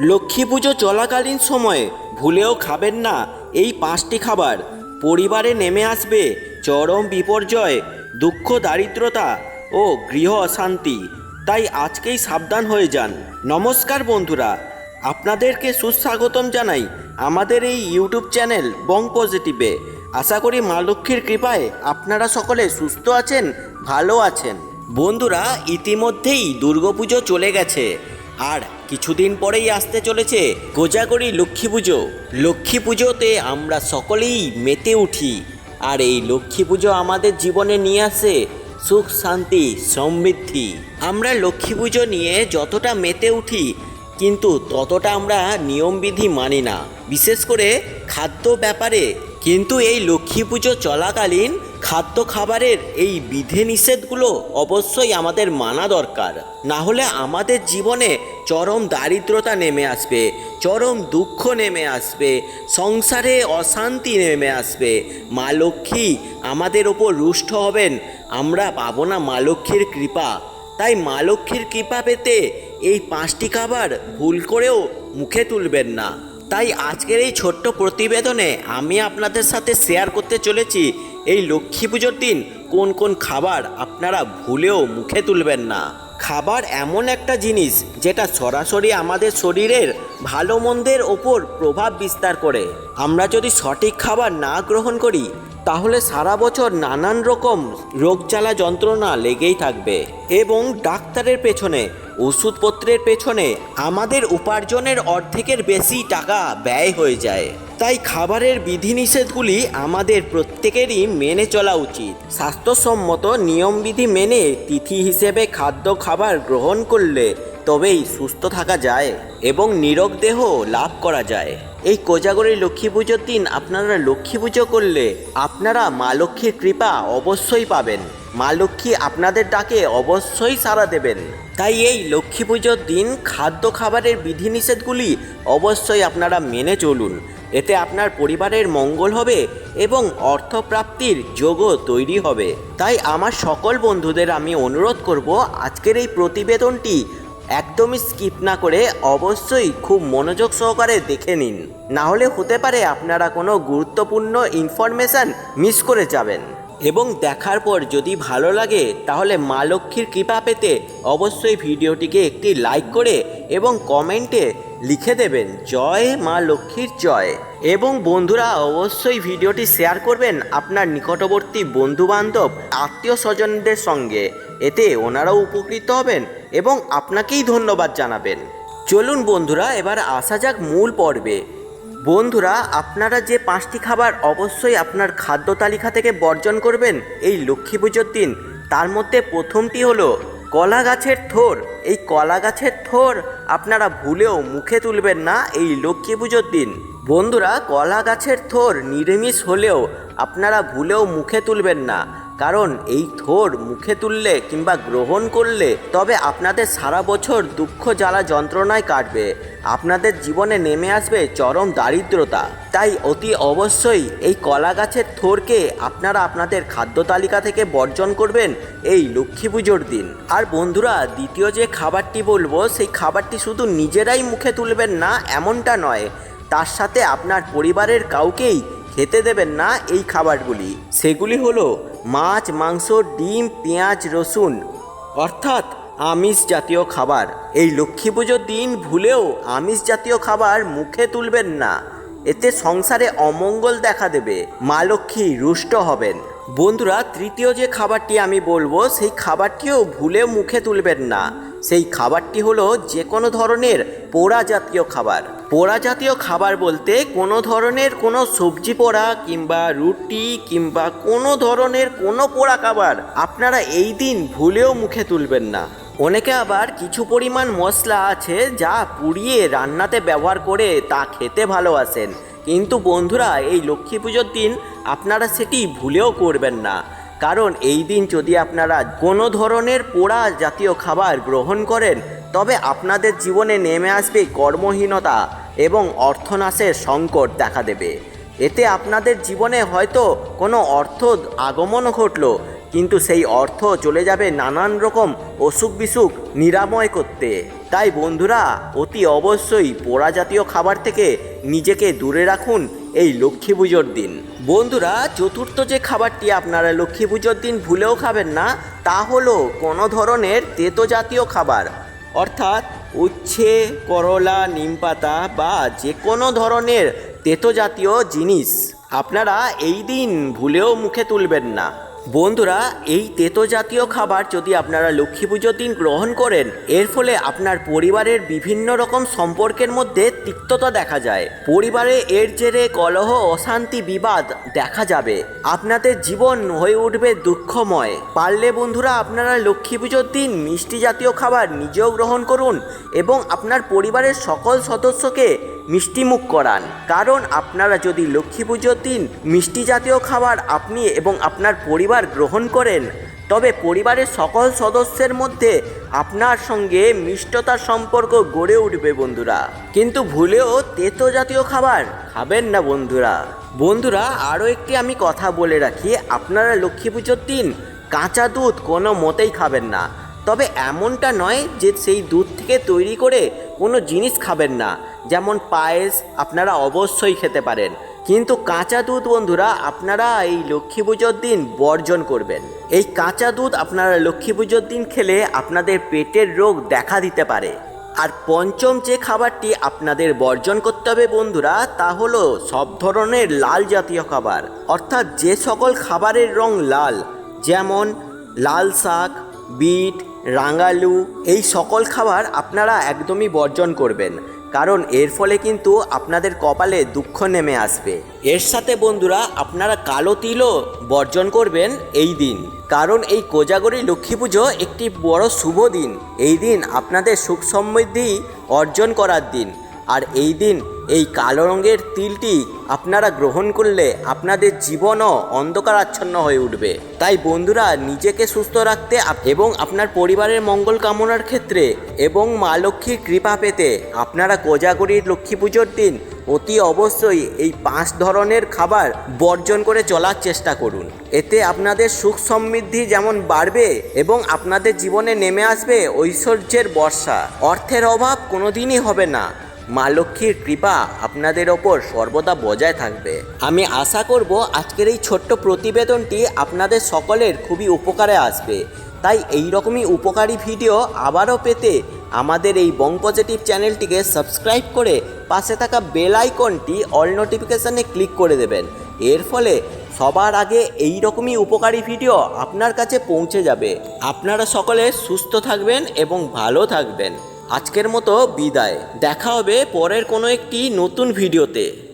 লক্ষ্মী পুজো চলাকালীন সময়ে ভুলেও খাবেন না এই পাঁচটি খাবার। পরিবারে নেমে আসবে চরম বিপর্যয়, দুঃখ দারিদ্রতা ও গৃহ অশান্তি। তাই আজকেই সাবধান হয়ে যান। নমস্কার বন্ধুরা, আপনাদেরকে সুস্বাগতম জানাই আমাদের এই ইউটিউব চ্যানেল বং পজিটিভে। আশা করি মা লক্ষ্মীর কৃপায় আপনারা সকলে সুস্থ আছেন, ভালো আছেন। বন্ধুরা, ইতিমধ্যেই দুর্গাপুজো চলে গেছে। আর কিছুদিন পরেই আসতে চলেছে গোজাগরি লক্ষ্মী পুজো। লক্ষ্মী পুজোতে আমরা সকলেই মেতে উঠি। আর এই লক্ষ্মী পুজো আমাদের জীবনে নিয়ে আসে সুখ, শান্তি, সমৃদ্ধি। আমরা লক্ষ্মী পুজো নিয়ে যতটা মেতে উঠি, কিন্তু ততটা আমরা নিয়মবিধি মানি না। বিশেষ করে খাদ্য ব্যাপারে, কিন্তু এই লক্ষ্মী পুজো চলাকালীন খাদ্য খাবারের এই বিধি নিষেধগুলো অবশ্যই আমাদের মানা দরকার। না হলে আমাদের জীবনে চরম দারিদ্রতা নেমে আসবে, চরম দুঃখ নেমে আসবে, সংসারে অশান্তি নেমে আসবে। মা লক্ষ্মী আমাদের ওপর রুষ্ট হবেন, আমরা পাবো না মা লক্ষ্মীর কৃপা। তাই মা লক্ষ্মীর কৃপা পেতে এই পাঁচটি খাবার ভুল করেও মুখে তুলবেন না। তাই আজকের এই ছোট্ট প্রতিবেদনে আমি আপনাদের সাথে শেয়ার করতে চলেছি, এই লক্ষ্মী পুজোর দিন কোন কোন খাবার আপনারা ভুলেও মুখে তুলবেন না। খাবার এমন একটা জিনিস যেটা সরাসরি আমাদের শরীরের ভালো মন্দের ওপর প্রভাব বিস্তার করে। আমরা যদি সঠিক খাবার না গ্রহণ করি, তাহলে সারা বছর নানান রকম রোগ জ্বালা যন্ত্রণা লেগেই থাকবে। এবং ডাক্তারের পেছনে ওষুধপত্রের পেছনে আমাদের উপার্জনের অর্ধেকের বেশি টাকা ব্যয় হয়ে যায়। তাই খাবারের বিধিনিষেধগুলি আমাদের প্রত্যেকেরই মেনে চলা উচিত। স্বাস্থ্যসম্মত নিয়মবিধি মেনে তিথি হিসেবে খাদ্য খাবার গ্রহণ করলে তবেই সুস্থ থাকা যায় এবং নিরোগ দেহ লাভ করা যায়। এই কোজাগরী লক্ষ্মী পুজোর দিন আপনারা লক্ষ্মী পুজো করলে আপনারা মা লক্ষ্মীর কৃপা অবশ্যই পাবেন। মা লক্ষ্মী আপনাদের ডাকে অবশ্যই সাড়া দেবেন। তাই এই লক্ষ্মী পুজোর দিন খাদ্য খাবারের বিধিনিষেধগুলি অবশ্যই আপনারা মেনে চলুন। এতে আপনার পরিবারের মঙ্গল হবে এবং অর্থপ্রাপ্তির যোগও তৈরি হবে। তাই আমার সকল বন্ধুদের আমি অনুরোধ করব আজকের এই প্রতিবেদনটি একদমই স্কিপ না করে অবশ্যই খুব মনোযোগ সহকারে দেখে নিন। না হলে হতে পারে আপনারা কোনো গুরুত্বপূর্ণ ইনফরমেশান মিস করে যাবেন। এবং দেখার পর যদি ভালো লাগে, তাহলে মা লক্ষ্মীর কৃপা পেতে অবশ্যই ভিডিওটিকে একটি লাইক করে এবং কমেন্টে লিখে দেবেন, জয় মা লক্ষ্মীর জয়। এবং বন্ধুরা, অবশ্যই ভিডিওটি শেয়ার করবেন আপনার নিকটবর্তী বন্ধুবান্ধব আত্মীয় স্বজনদের সঙ্গে। এতে ওনারাও উপকৃত হবেন এবং আপনাকেই ধন্যবাদ জানাবেন। চলুন বন্ধুরা, এবার আসা যাক মূল পর্বে। বন্ধুরা, আপনারা যে পাঁচটি খাবার অবশ্যই আপনার খাদ্য তালিকা থেকে বর্জন করবেন এই লক্ষ্মী পুজোর দিন। তার মধ্যে প্রথমটি হলো কলা গাছের থোর। এই কলা গাছের থোর আপনারা ভুলেও মুখে তুলবেন না এই লক্ষ্মী পুজোর দিন। বন্ধুরা, কলা গাছের থোর নিরামিষ হলেও আপনারা ভুলেও মুখে তুলবেন না। কারণ এই থোর মুখে তুললে কিংবা গ্রহণ করলে তবে আপনাদের সারা বছর দুঃখ জ্বালা যন্ত্রণায় কাটবে। আপনাদের জীবনে নেমে আসবে চরম দারিদ্রতা। তাই অতি অবশ্যই এই কলা গাছের থোরকে আপনারা আপনাদের খাদ্য তালিকা থেকে বর্জন করবেন এই লক্ষ্মী পুজোর দিন। আর বন্ধুরা, দ্বিতীয় যে খাবারটি বলব, সেই খাবারটি শুধু নিজেরাই মুখে তুলবেন না, এমনটা নয়। তার সাথে আপনার পরিবারের কাউকেই খেতে দেবেন না এই খাবারগুলি। সেগুলি হলো মাছ, মাংস, ডিম, পেঁয়াজ, রসুন, অর্থাৎ আমিষ জাতীয় খাবার। এই লক্ষ্মী পুজোর দিন ভুলেও আমিষ জাতীয় খাবার মুখে তুলবেন না। এতে সংসারে অমঙ্গল দেখা দেবে। মা লক্ষ্মী রুষ্ট হবেন। বন্ধুরা, তৃতীয় যে খাবারটি আমি বলব, সেই খাবারটিও ভুলে মুখে তুলবেন না। সেই খাবারটি হলো যে কোনো ধরনের পোড়া জাতীয় খাবার। পোড়া জাতীয় খাবার বলতে কোনো ধরনের কোনো সবজি পোড়া কিংবা রুটি কিংবা কোনো ধরনের কোনো পোড়া খাবার আপনারা এই দিন ভুলেও মুখে তুলবেন না। অনেকে আবার কিছু পরিমাণ মশলা আছে যা পুড়িয়ে রান্নাতে ব্যবহার করে তা খেতে ভালোবাসেন। কিন্তু বন্ধুরা, এই লক্ষ্মী পুজোর দিন আপনারা সেটি ভুলেও করবেন না। কারণ এই দিন যদি আপনারা কোনো ধরনের পোড়া জাতীয় খাবার গ্রহণ করেন, তবে আপনাদের জীবনে নেমে আসবে কর্মহীনতা এবং অর্থনাশের সংকট দেখা দেবে। এতে আপনাদের জীবনে হয়তো কোনো অর্থ আগমন ঘটলো, কিন্তু সেই অর্থ চলে যাবে নানান রকম অসুখ বিসুখ নিরাময় করতে। তাই বন্ধুরা, অতি অবশ্যই পোড়া জাতীয় খাবার থেকে নিজেকে দূরে রাখুন এই লক্ষ্মী পুজোর দিন। বন্ধুরা, চতুর্থ যে খাবারটি আপনারা লক্ষ্মী পুজোর দিন ভুলেও খাবেন না, তা হলো কোনো ধরনের তেতো জাতীয় খাবার। অর্থাৎ উচ্ছে, করলা নিমপাতা বা যে কোনো ধরনের তেতো জাতীয় জিনিস আপনারা এই দিন ভুলেও মুখে তুলবেন না। বন্ধুরা, এই তেতো জাতীয় খাবার যদি আপনারা লক্ষ্মী পুজোর দিন গ্রহণ করেন, এর ফলে আপনার পরিবারের বিভিন্ন রকম সম্পর্কের মধ্যে তিক্ততা দেখা যায়। পরিবারে এর জেরে কলহ, অশান্তি, বিবাদ দেখা যাবে। আপনাদের জীবন হয়ে উঠবে দুঃখময়। পারলে বন্ধুরা, আপনারা লক্ষ্মী পুজোর দিন মিষ্টি জাতীয় খাবার নিজেও গ্রহণ করুন এবং আপনার পরিবারের সকল সদস্যকে মিষ্টিমুখ করান। কারণ আপনারা যদি লক্ষ্মী পুজোর দিন মিষ্টি জাতীয় খাবার আপনি এবং আপনার পরিবার গ্রহণ করেন, তবে পরিবারের সকল সদস্যের মধ্যে আপনার সঙ্গে মিষ্টতার সম্পর্ক গড়ে উঠবে বন্ধুরা। কিন্তু ভুলেও তেতো জাতীয় খাবার খাবেন না বন্ধুরা। বন্ধুরা, আরও একটি আমি কথা বলে রাখি, আপনারা লক্ষ্মী পুজোর দিন কাঁচা দুধ কোনো মতেই খাবেন না। তবে এমনটা নয় যে সেই দুধ থেকে তৈরি করে কোনো জিনিস খাবেন না। যেমন পায়েস আপনারা অবশ্যই খেতে পারেন। কিন্তু কাঁচা দুধ বন্ধুরা, আপনারা এই লক্ষ্মী পুজোর দিন বর্জন করবেন। এই কাঁচা দুধ আপনারা লক্ষ্মী পুজোর দিন খেলে আপনাদের পেটের রোগ দেখা দিতে পারে। আর পঞ্চম যে খাবারটি আপনাদের বর্জন করতে হবে বন্ধুরা, তা হলো সব ধরনের লাল জাতীয় খাবার। অর্থাৎ যে সকল খাবারের রং লাল, যেমন লাল শাক, বিট রাঙালু, এই সকল খাবার আপনারা একদমই বর্জন করবেন। কারণ এর ফলে কিন্তু আপনাদের কপালে দুঃখ নেমে আসবে। এর সাথে বন্ধুরা, আপনারা কালো তিলও বর্জন করবেন এই দিন। কারণ এই কোজাগরী লক্ষ্মী পুজো একটি বড় শুভ দিন। এই দিন আপনাদের সুখ সমৃদ্ধি অর্জন করার দিন। আর এই দিন এই কালো রঙের তিলটি আপনারা গ্রহণ করলে আপনাদের জীবনও অন্ধকারাচ্ছন্ন হয়ে উঠবে। তাই বন্ধুরা, নিজেকে সুস্থ রাখতে এবং আপনার পরিবারের মঙ্গল কামনার ক্ষেত্রে এবং মা লক্ষ্মীর কৃপা পেতে আপনারা কোজাগরীর লক্ষ্মী পুজোর দিন অতি অবশ্যই এই পাঁচ ধরনের খাবার বর্জন করে চলার চেষ্টা করুন। এতে আপনাদের সুখ সমৃদ্ধি যেমন বাড়বে এবং আপনাদের জীবনে নেমে আসবে ঐশ্বর্যের বর্ষা। অর্থের অভাব কোনোদিনই হবে না। মা লক্ষ্মীর কৃপা আপনাদের ওপর সর্বদা বজায় থাকবে। আমি আশা করব আজকের এই ছোট্ট প্রতিবেদনটি আপনাদের সকলের খুবই উপকারে আসবে। তাই এই রকমই উপকারী ভিডিও আবারও পেতে আমাদের এই বং পজিটিভ চ্যানেলটিকে সাবস্ক্রাইব করে পাশে থাকা বেল আইকনটি অল নোটিফিকেশানে ক্লিক করে দেবেন। এর ফলে সবার আগে এই রকমই উপকারী ভিডিও আপনার কাছে পৌঁছে যাবে। আপনারা সকলে সুস্থ থাকবেন এবং ভালো থাকবেন। আজকের মতো বিদায়। দেখা হবে পরের কোনো একটি নতুন ভিডিওতে।